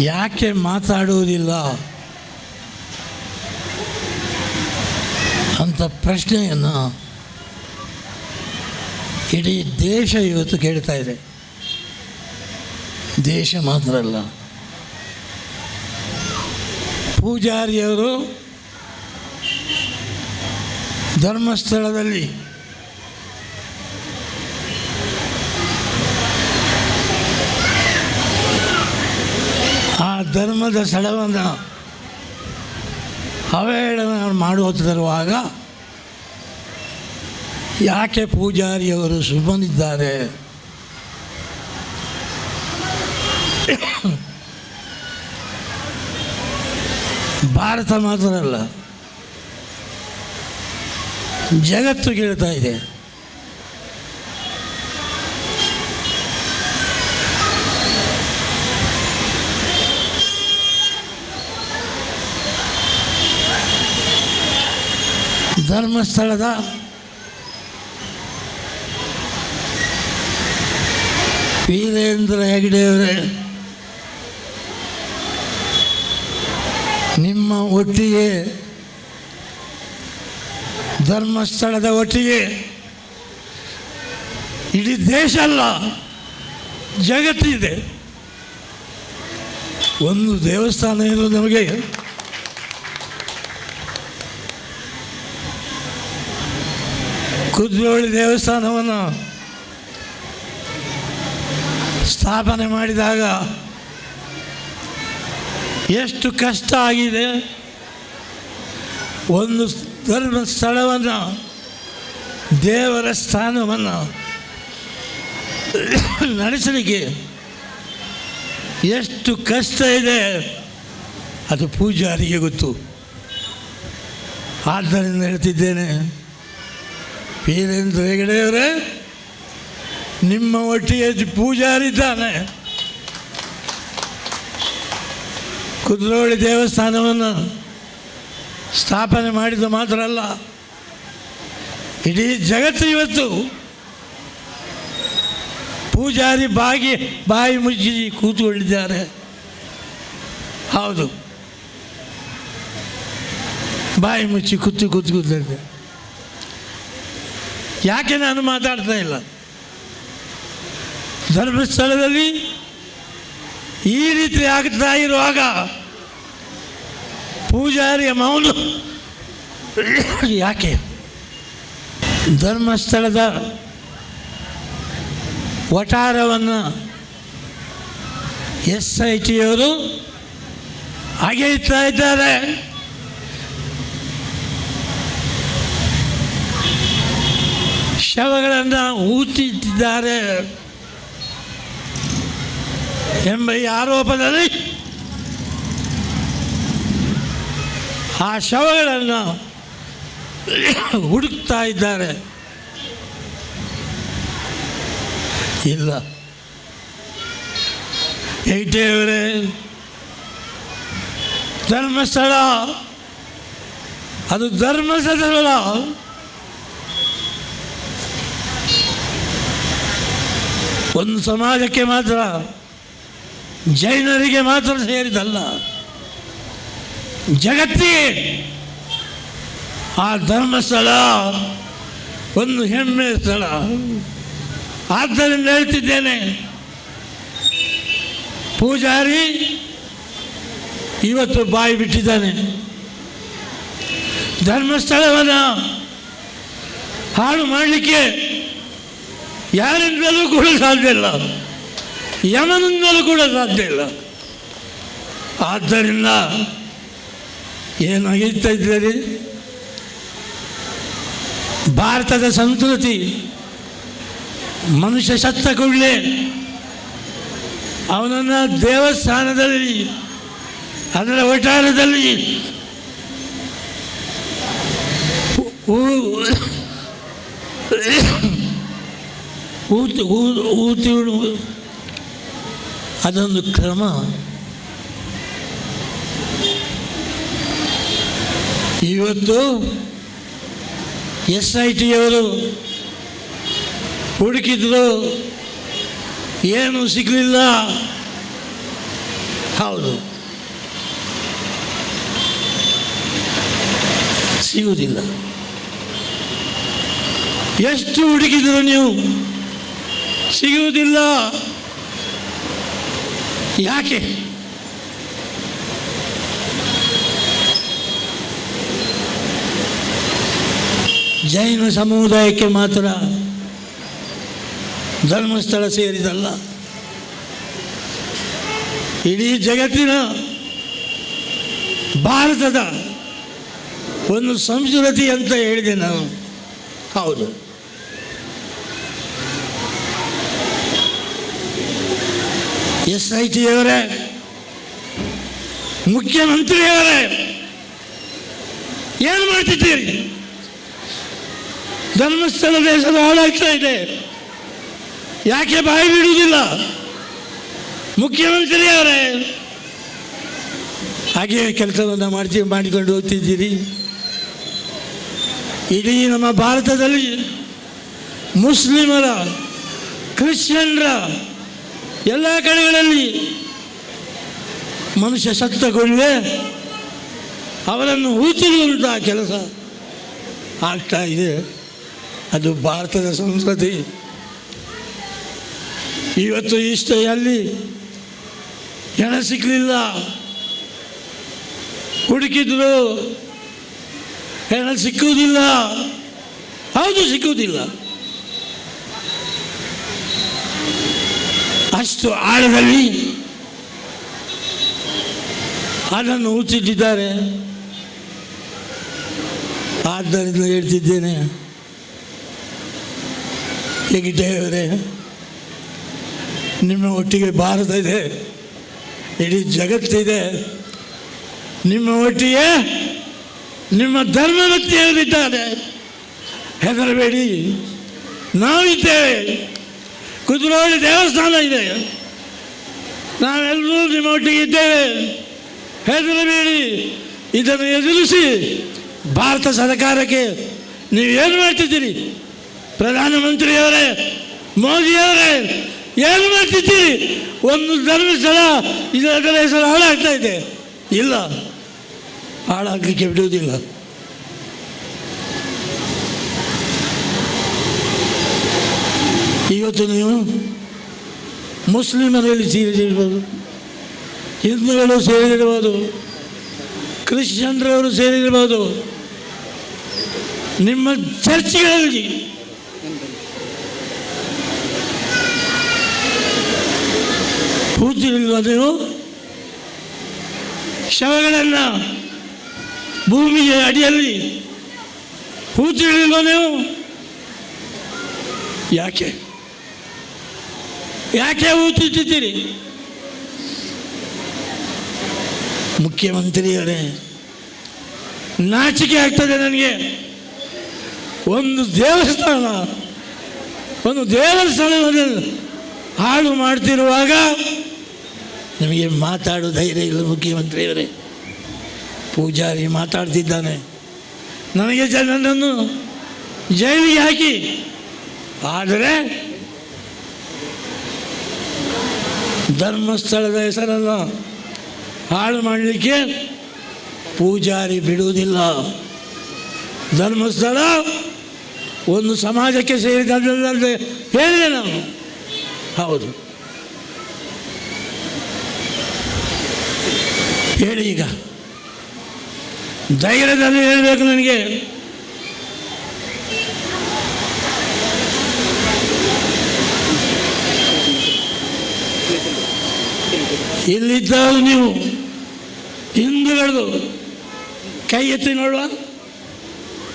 ಯಾಕೆ ಮಾತಾಡುವುದಿಲ್ಲ? ಅಂತ ಪ್ರಶ್ನೆಯನ್ನು ಇಡೀ ದೇಶ ಇವತ್ತು ಕೇಳ್ತಾ ಇದೆ. ದೇಶ ಮಾತ್ರ ಅಲ್ಲ. ಪೂಜಾರಿಯವರು ಧರ್ಮಸ್ಥಳದಲ್ಲಿ ಆ ಧರ್ಮದ ಸ್ಥಳವನ್ನು ಅವಹೇಳನ ಮಾಡುತ್ತಿರುವಾಗ ಯಾಕೆ ಪೂಜಾರಿಯವರು ಸುಮ್ಮನಿದ್ದಾರೆ? ಭಾರತ ಮಾತ್ರ ಅಲ್ಲ ಜಗತ್ತು ಕೇಳ್ತಾ ಇದೆ. ಧರ್ಮಸ್ಥಳದ ವೀರೇಂದ್ರ ಹೆಗಡೆಯವರೇ ನಿಮ್ಮ ಒಟ್ಟಿಗೆ, ಧರ್ಮಸ್ಥಳದ ಒಟ್ಟಿಗೆ, ಇಡೀ ದೇಶ ಅಲ್ಲ, ಜಗತ್ತಿದೆ. ಒಂದು ದೇವಸ್ಥಾನ ಇರೋದು ನಮಗೆ ಕುದ್ರೋಳಿ ದೇವಸ್ಥಾನವನ್ನು ಸ್ಥಾಪನೆ ಮಾಡಿದಾಗ ಎಷ್ಟು ಕಷ್ಟ ಆಗಿದೆ. ಒಂದು ಧರ್ಮಸ್ಥಳವನ್ನು ದೇವರ ಸ್ಥಾನವನ್ನು ನಡೆಸಲಿಕ್ಕೆ ಎಷ್ಟು ಕಷ್ಟ ಇದೆ. ಅದು ಪೂಜಾರಿಗೆ ಗೊತ್ತು. ಆದ್ದರಿಂದ ಹೇಳ್ತಿದ್ದೇನೆ. ವೀರೇಂದ್ರ ಹೆಗಡೆಯವರೇ ನಿಮ್ಮ ಒಟ್ಟಿಗೆ ಪೂಜಾರಿದ್ದಾನೆ ಕುದ್ರೋಳಿ ದೇವಸ್ಥಾನವನ್ನು ಸ್ಥಾಪನೆ ಮಾಡಿದ ಮಾತ್ರ ಅಲ್ಲ, ಇಡೀ ಜಗತ್ತು ಇವತ್ತು ಪೂಜಾರಿ ಬಾಗಿ, ಬಾಯಿ ಮುಚ್ಚಿ ಕೂತುಕೊಂಡಿದ್ದಾರೆ. ಹೌದು. ಬಾಯಿ ಮುಚ್ಚಿ ಕೂತು ಕೂತು ಕೂತಿದ್ದೆ ಯಾಕೆ ನಾನು ಮಾತಾಡ್ತಾ ಇಲ್ಲ? ಧರ್ಮಸ್ಥಳದಲ್ಲಿ ಈ ರೀತಿ ಆಗ್ತಾ ಇರುವಾಗ ಪೂಜಾರಿಯ ಮೌನ. ಯಾಕೆ? ಧರ್ಮಸ್ಥಳದ ವಟಾರವನ್ನು ಎಸ್ ಐ ಟಿಯವರು ಅಗೆಯುತ್ತಾ ಇದ್ದಾರೆ. ಶವಗಳನ್ನು ಊತಿಟ್ಟಿದ್ದಾರೆ ಎಂಬ ಈ ಆರೋಪದಲ್ಲಿ ಆ ಶವಗಳನ್ನು ಹುಡುಕ್ತಾ ಇದ್ದಾರೆ. ಇಲ್ಲ. ಏಟೇವರೇ ಧರ್ಮಸ್ಥಳ. ಅದು ಧರ್ಮಸ್ಥಳ. ಒಂದು ಸಮಾಜಕ್ಕೆ ಮಾತ್ರ, ಜೈನರಿಗೆ ಮಾತ್ರ ಸೇರಿದಲ್ಲ ಜಗತ್ತಿಗೆ ಆ ಧರ್ಮಸ್ಥಳ ಒಂದು ಹೆಮ್ಮೆಯ ಸ್ಥಳ. ಆದ್ದರಿಂದ ಹೇಳ್ತಿದ್ದೇನೆ, ಪೂಜಾರಿ ಇವತ್ತು ಬಾಯಿ ಬಿಟ್ಟಿದ್ದಾನೆ. ಧರ್ಮಸ್ಥಳವನ್ನು ಹಾಳು ಮಾಡಲಿಕ್ಕೆ ಯಾರಿಂದಲೂ ಕೂಡ ಸಾಧ್ಯ ಇಲ್ಲ. ಯಮನಿಂದಲೂ ಕೂಡ ಸಾಧ್ಯ ಇಲ್ಲ. ಆದ್ದರಿಂದ ಏನು ಭಾರತದ ಸಂಸ್ಕೃತಿ ಮನುಷ್ಯ ಸತ್ತ ಕೂಡಲೇ ಅವನನ್ನು ದೇವಸ್ಥಾನದಲ್ಲಿ, ಅದರ ವಟಾರದಲ್ಲಿ ಊ- ಊತಿ, ಊ- ಊತಿ ಬಿಡುವುದು ಅದೊಂದು ಕ್ರಮ. ಇವತ್ತು ಎಸ್ ಐ ಟಿಯವರು ಹುಡುಕಿದ್ರು, ಏನು ಸಿಗಲಿಲ್ಲ. ಹೌದು. ಸಿಗುವುದಿಲ್ಲ. ಎಷ್ಟು ಹುಡುಕಿದ್ರು ನೀವು? ಸಿಗುವುದಿಲ್ಲ. ಯಾಕೆ? ಜೈನ ಸಮುದಾಯಕ್ಕೆ ಮಾತ್ರ ಧರ್ಮಸ್ಥಳ ಸೇರಿದಲ್ಲ. ಇಡೀ ಜಗತ್ತಿನ ಭಾರತದ ಒಂದು ಸಂಸ್ಕೃತಿ ಅಂತ ಹೇಳಿದೆ ನಾನು. ಹೌದು. ಎಸ್ ಐ ಟಿ ಅವರೇ ಮುಖ್ಯಮಂತ್ರಿ ಅವರೇ ಏನು ಮಾಡ್ತಿದ್ದೀರಿ? ಧರ್ಮಸ್ಥಳ ದೇಶದ ಹಾಳಾಗ್ತಾ ಇದೆ. ಯಾಕೆ ಬಾಯಿ ಬಿಡುವುದಿಲ್ಲ? ಮುಖ್ಯಮಂತ್ರಿಯವರೇ, ಹಾಗೆ ಕೆಲಸವನ್ನು ಮಾಡ್ತೀವಿ ಮಾಡಿಕೊಂಡು ಹೋಗ್ತಿದ್ದೀರಿ. ಇಡೀ ನಮ್ಮ ಭಾರತದಲ್ಲಿ ಮುಸ್ಲಿಮರ, ಕ್ರಿಶ್ಚಿಯನ್ರ ಎಲ್ಲ ಕಡೆಗಳಲ್ಲಿ ಮನುಷ್ಯ ಸತ್ತಗೊಳ್ಳೆ ಅವರನ್ನು ಹೂಚಿರುವಂಥ ಕೆಲಸ. ಆಗ್ತಾ ಇದೆ. ಅದು ಭಾರತದ ಸಂಸ್ಕೃತಿ. ಇವತ್ತು ಇಷ್ಟೆಯಲ್ಲಿ ಹೆಣ ಸಿಕ್ಕಲಿಲ್ಲ ಹುಡುಕಿದ್ರು. ಹೆಣ ಸಿಕ್ಕುವುದಿಲ್ಲ. ಹೌದು, ಸಿಕ್ಕುವುದಿಲ್ಲ. ಅಷ್ಟು ಆಳದಲ್ಲಿ ಅದನ್ನು ಹುಚ್ಚಿಟ್ಟಿದ್ದಾರೆ ಆದ್ದರಿಂದ ಹೇಳ್ತಿದ್ದೇನೆ. ಹೇಗಿದ್ದೇವರೇ ನಿಮ್ಮ ಒಟ್ಟಿಗೆ ಭಾರತ ಇದೆ, ಇಡೀ ಜಗತ್ತಿದೆ ನಿಮ್ಮ ಒಟ್ಟಿಗೆ ನಿಮ್ಮ ಧರ್ಮ ಧರ್ಮವತ್ತಿಯವರಿದ್ದಾರೆ ಹೆದರಬೇಡಿ, ನಾವಿದ್ದೇವೆ. ಕುದುರೋಳಿ ದೇವಸ್ಥಾನ ಇದೆ. ನಾವೆಲ್ಲರೂ ನಿಮ್ಮ ಒಟ್ಟಿಗೆ ಇದ್ದೇವೆ ಹೆದರಬೇಡಿ ಇದನ್ನು ಎದುರಿಸಿ ಭಾರತ ಸರ್ಕಾರಕ್ಕೆ ನೀವು ಏನು ಮಾಡ್ತಿದ್ದೀರಿ? ಪ್ರಧಾನಮಂತ್ರಿಯವರೇ, ಮೋದಿಯವರೇ, ಏನು ಮಾಡ್ತಿದ್ದೀರಿ? ಒಂದು ಧರ್ಮಸ್ಥಳ ಇದರ ಹೆಸರು ಹಾಳಾಗ್ತಾ ಇದೆ. ಇಲ್ಲ, ಹಾಳಾಗಲಿಕ್ಕೆ ಬಿಡುವುದಿಲ್ಲ. ಇವತ್ತು ನೀವು ಮುಸ್ಲಿಮರಲ್ಲಿ ಸೇರಿದಿರ್ಬೋದು ಹಿಂದೂಗಳು ಸೇರಿರ್ಬೋದು ಕ್ರಿಶ್ಚಿಯನ್ರವರು ಸೇರಿರ್ಬೋದು ನಿಮ್ಮ ಚರ್ಚ್ಗಳಲ್ಲಿ. ಕೂತಿರಲಿಲ್ವ ನೀವು ಶವಗಳನ್ನು ಭೂಮಿಯ ಅಡಿಯಲ್ಲಿ ಕೂತಿರಲಿಲ್ವ ನೀವು ಯಾಕೆ? ಯಾಕೆ ಊತಿಟ್ಟಿದ್ದೀರಿ? ಮುಖ್ಯಮಂತ್ರಿಯವರೇ ನಾಚಿಕೆ ಆಗ್ತದೆ ನನಗೆ. ಒಂದು ದೇವಸ್ಥಾನ, ಒಂದು ದೇವಸ್ಥಾನದಲ್ಲಿ ಹಾಳು ಮಾಡ್ತಿರುವಾಗ ನಿಮಗೆ ಮಾತಾಡೋ ಧೈರ್ಯ ಇಲ್ಲ ಮುಖ್ಯಮಂತ್ರಿಯವರೇ. ಪೂಜಾರಿ ಮಾತಾಡ್ತಿದ್ದಾನೆ. ನನಗೆ ಜನನನ್ನು ಜೈಲಿಗೆ ಹಾಕಿ. ಆದರೆ ಧರ್ಮಸ್ಥಳದ ಹೆಸರನ್ನು ಹಾಳು ಮಾಡಲಿಕ್ಕೆ ಪೂಜಾರಿ ಬಿಡುವುದಿಲ್ಲ. ಧರ್ಮಸ್ಥಳ ಒಂದು ಸಮಾಜಕ್ಕೆ ಸೇರಿದಂತೆ ಹೇಳಿದೆ ನಾನು. ಹೌದು. ಹೇಳಿ ಈಗ. ಧೈರ್ಯದಲ್ಲಿ ಹೇಳಬೇಕು ನನಗೆ. ಇಲ್ಲಿದ್ದವರು ನೀವು ಹಿಂದೂಗಳದು ಕೈ ಎತ್ತಿ ನೋಡುವ?